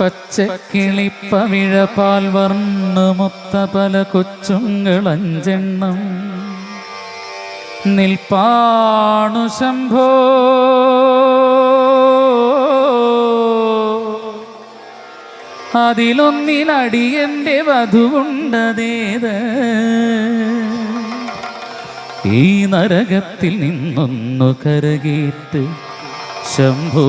പച്ചക്കിളിപ്പവിഴ പാൽ വർണമൊത്ത പല കൊച്ചുങ്ങളഞ്ചെണ്ണം നിൽപ്പാണു ശംഭോ. അതിലൊന്നിനടിയന്റെ വധുവുണ്ടതേത്? ഈ നരകത്തിൽ നിന്നൊന്നു കരകേറ്റ് ശംഭോ.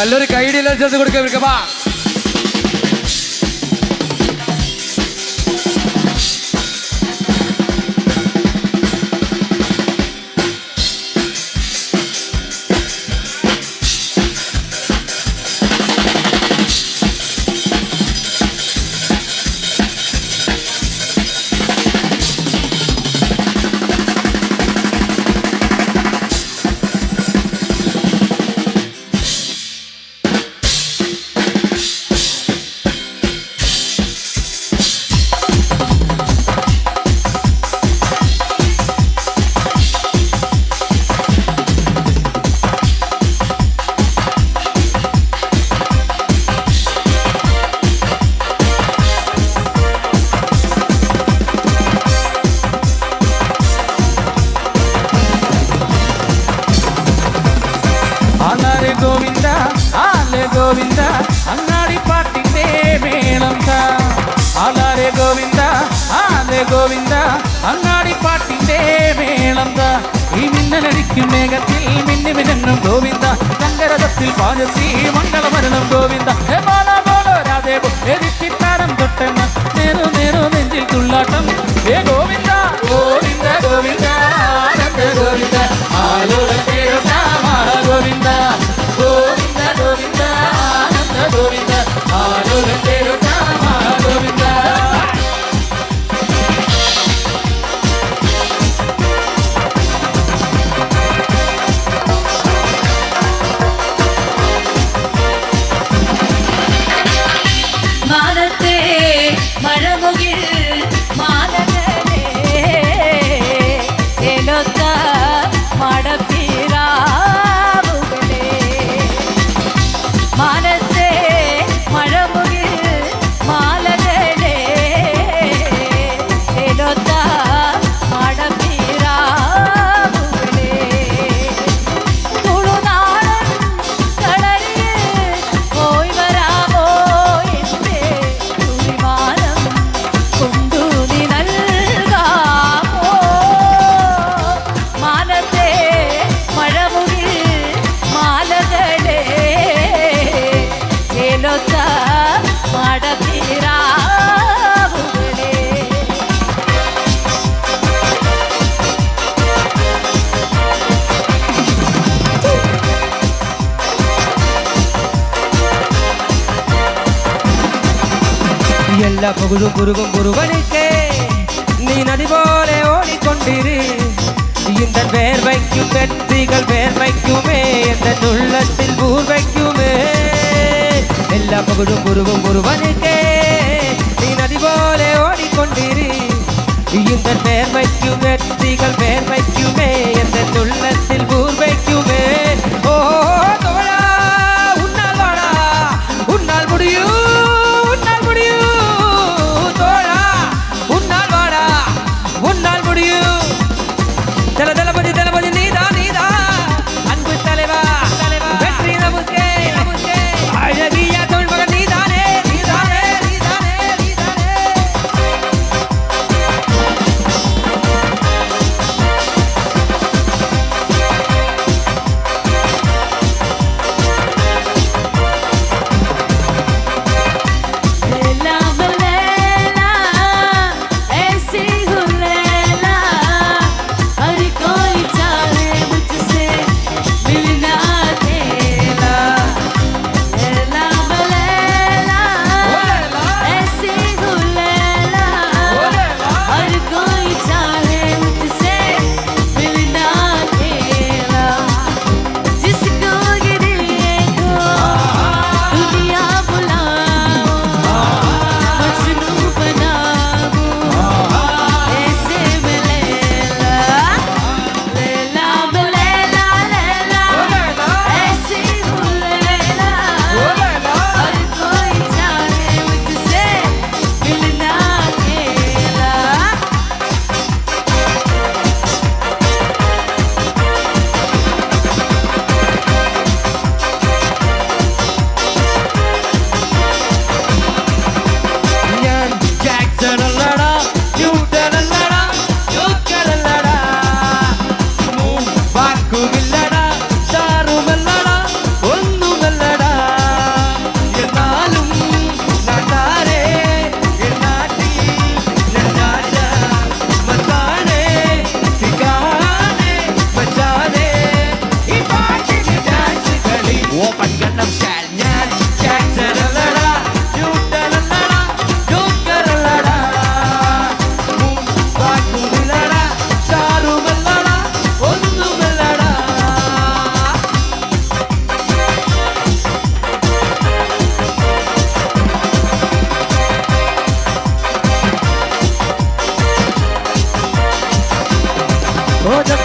നല്ലൊരു കൈഡിയിലെ ചേർത്ത് കൊടുക്കുക ഇവർക്ക് വാ ഗോവിന്ദ അങ്ങാടി പാട്ടിന്റെ മേളന്ത. ഈ മിന്നലടിക്കും മേഘത്തിൽ മിന്നി മിനങ്ങും ഗോവിന്ദ. ശങ്കരഥത്തിൽ പാചത്തി മംഗളമരണം ഗോവിന്ദ. ഹേ ബാല ബോലോ രാധേ ദിത്തിത്താരം തൊട്ടെന്ന് നേരു നേരു നെഞ്ചിൽ തുള്ളാട്ടം. ഹേ ഗോവിന്ദ ഗോവിന്ദ ഗോവിന്ദ ആനന്ദ ഗോവിന്ദ. ആലോല ഗോവിന്ദ. ഗോവിന്ദ ഗോവിന്ദ ആനന്ദ ഗോവിന്ദ. ആലോല புகுது குருவும் குருவனுக்கே நீ நதி போலே ஓடிக்கொண்டிரு. இந்த வேர்வைக்கும் வெற்றிகள் வேர்வைக்குமே எந்த உள்ளத்தில் ஊர்வைக்குமே. எல்லா புகழும் குருவும் குருவனுக்கே நீ நதி போலே ஓடிக்கொண்டிரு. இந்த வேர்வைக்கும் வெற்றிகள் வேர்வைக்குமே எந்த உள்ளத்தில் ஊர்வைக்குமே. ஓ தோழா உன்னால் வாடா உன்னால் முடியும்.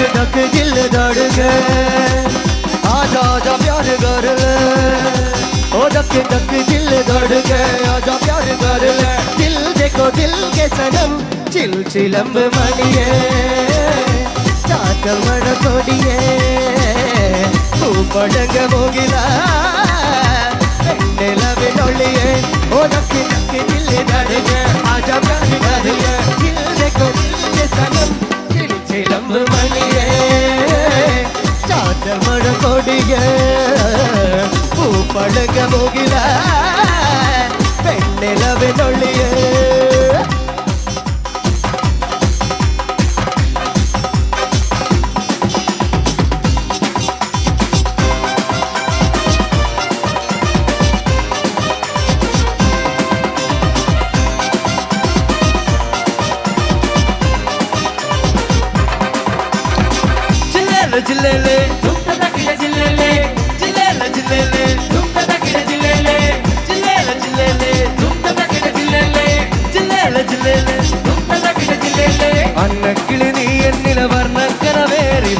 धक धक दिल धड़ गए। आजा आजा प्यार कर ले। ओ धक धक दिल धड़ गए। आजा प्यार कर ले। दिल देखो दिल के सनम, चिल चिलम मनिए। चात मन तोड़िए। ऊपड़ग ಹೋಗಿಲ್ಲ ಬೆಣ್ಣೆಲವಿನೊಳಿಯೇ ಓ ನಕ್ಕಿ ನಕ್ಕಿ ದಿಲ್ಲಿ ನಡೆಗೆ ಆಜ ಬ್ಯಾರಿ ನಡೆಗೆ ಇಲ್ಲದೆ ಕೊಲ್ಲಿಗೆ ಸನಂ ಚಿಲಿಚಿಲಂ ಮಣಿಯ ಜನ್ಮಡ ಕೊಡಿಗೆ ಹೂ ಪಡಗ ಹೋಗಿಲ್ಲ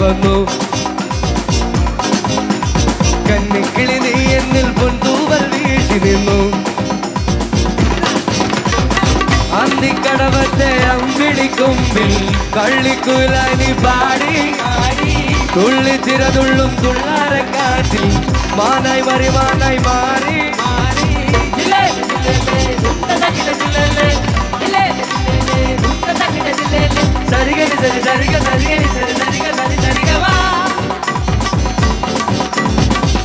വന്നു. കന്നിക്കിളി നീ എന്നിൽ പൊന്തൂവൽ വീഴ്ച നിന്നു. അന്തിക്കടവത്തെ അമ്പിടിക്കുമ്പിൽ കള്ളിക്കുലി പാടി. തുള്ളി തിരതുള്ളും തുള്ളാരക്കാറ്റിൽ മാനായി മറി മാനായി മാറി. ഇല്ലേ? சரிகரி சரி சரிக சரிகரி சரி சரிக சரி சரிகவா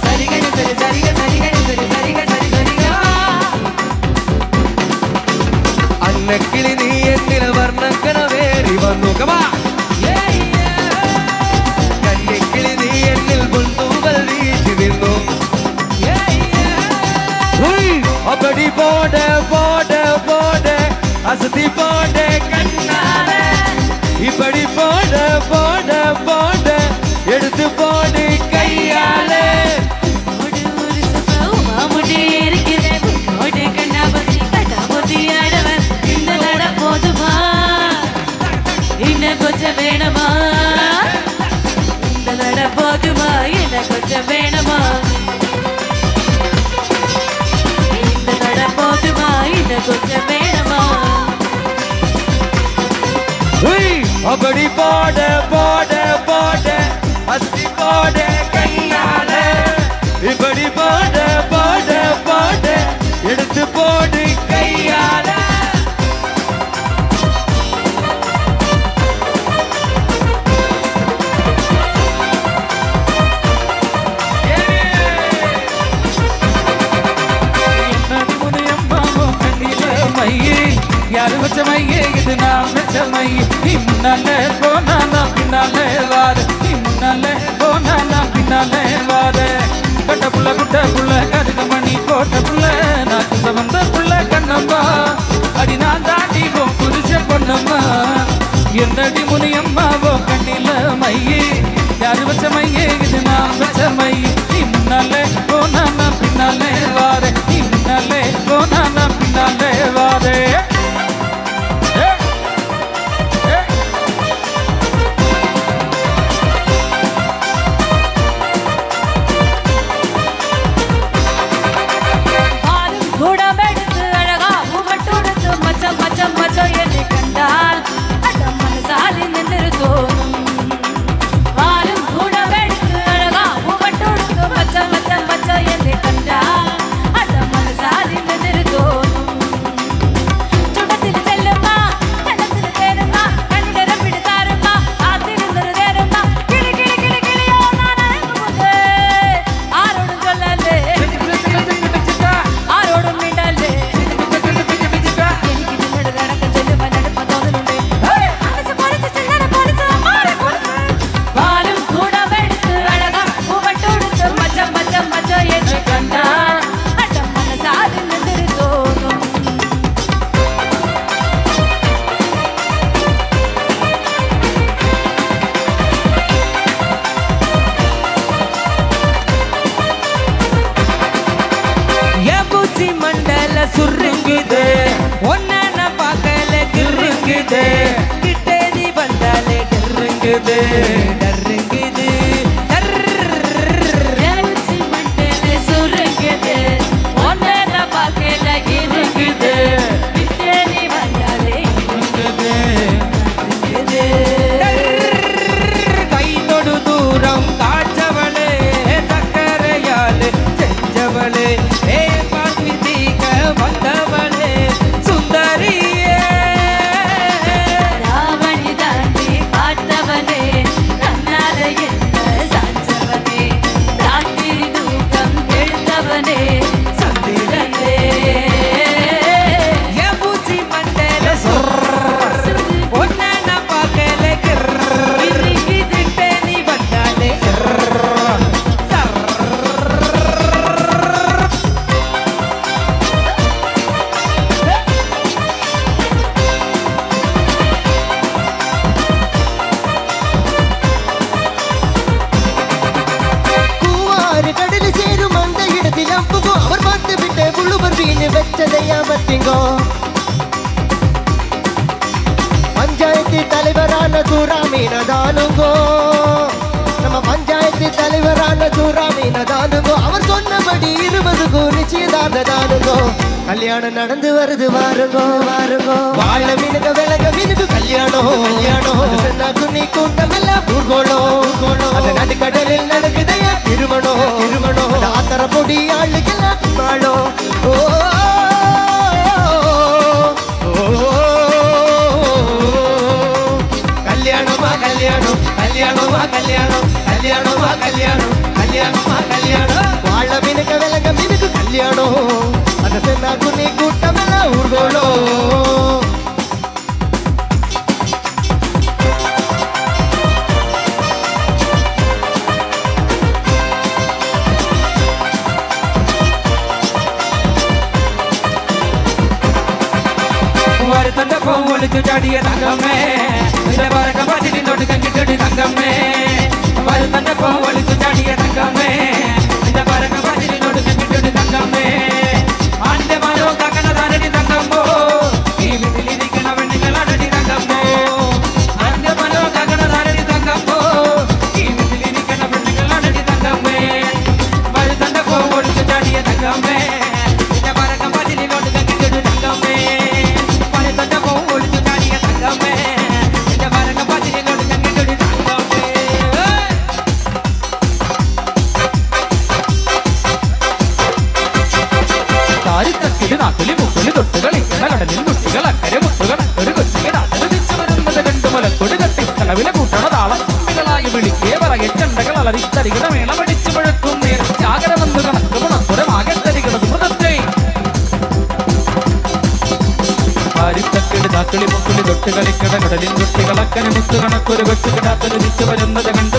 சரிகரி சரி சரிக சரிகரி சரி சரிக சரி சரிகவா அன்னக்கிளி நீ என்கிற வர்ணக்கன வேறி வந்துகவா அப்படி போட போட போட அசதி போட இப்படி போட போட போட எடுத்து போடு கையால. கொஞ்சம் வேணுமா? இந்த நட போதுமா? கொஞ்சம் வேணுமா? இந்த நட கொஞ்சம் வேணுமா அப்படி போட போட போட யாரு இது நான் வச்ச மையே நீ முன்னாலே போனா நான் பின்னாலே வாரு நீ முன்னாலே போனா நான் பின்னாலே வாரு கட்ட புள்ள குட்ட புள்ள கருக மணி கோட்ட புள்ள நாக்கு சமந்த புள்ள கண்ணம்மா அடி நான் தாண்டி போ புரிச்ச பொண்ணம்மா என்னடி முனியம்மாவோ கண்ணில மையே யாரு வச்ச மையே இது நான் வச்ச மை நீ முன்னாலே போனா நான் பின்னாலே வாரு நீ முன்னாலே போனா நான் பின்னாலே வாரு கல்யாணம் நடந்து வருது வாருங்கோ வாருங்கோ வாழ விழுக விலக விழுகு கல்யாணம் கல்யாணம் சொன்னா துணி கூட்டம் எல்லாம் ஊர்கோளம் அந்த நடுக்கடலில் நடக்குதையா திருமணம் திருமணம் ஆத்தர பொடி ஆளுக்கெல்லாம் வாழோ ஓ கல்யாணமா கல்யாணம் கல்யாணமா கல்யாணம் கல்யாணமா கல்யாணம் கல்யாணமா கல்யாணம் வாழ மினுக்க விலக மினுக்கு கல்யாணம் நகசினாகுனி கூட்டமெல்ல ஊர்கோளோ వారితో పొంగులు జాడియ రంగమే వరక బదిలి నోటి కంగిడి రంగమే వారితో పొంగులు జాడియ రంగమే వరక బదిలి నోటి కంగిడి రంగమే വരുന്നത് കണ്ട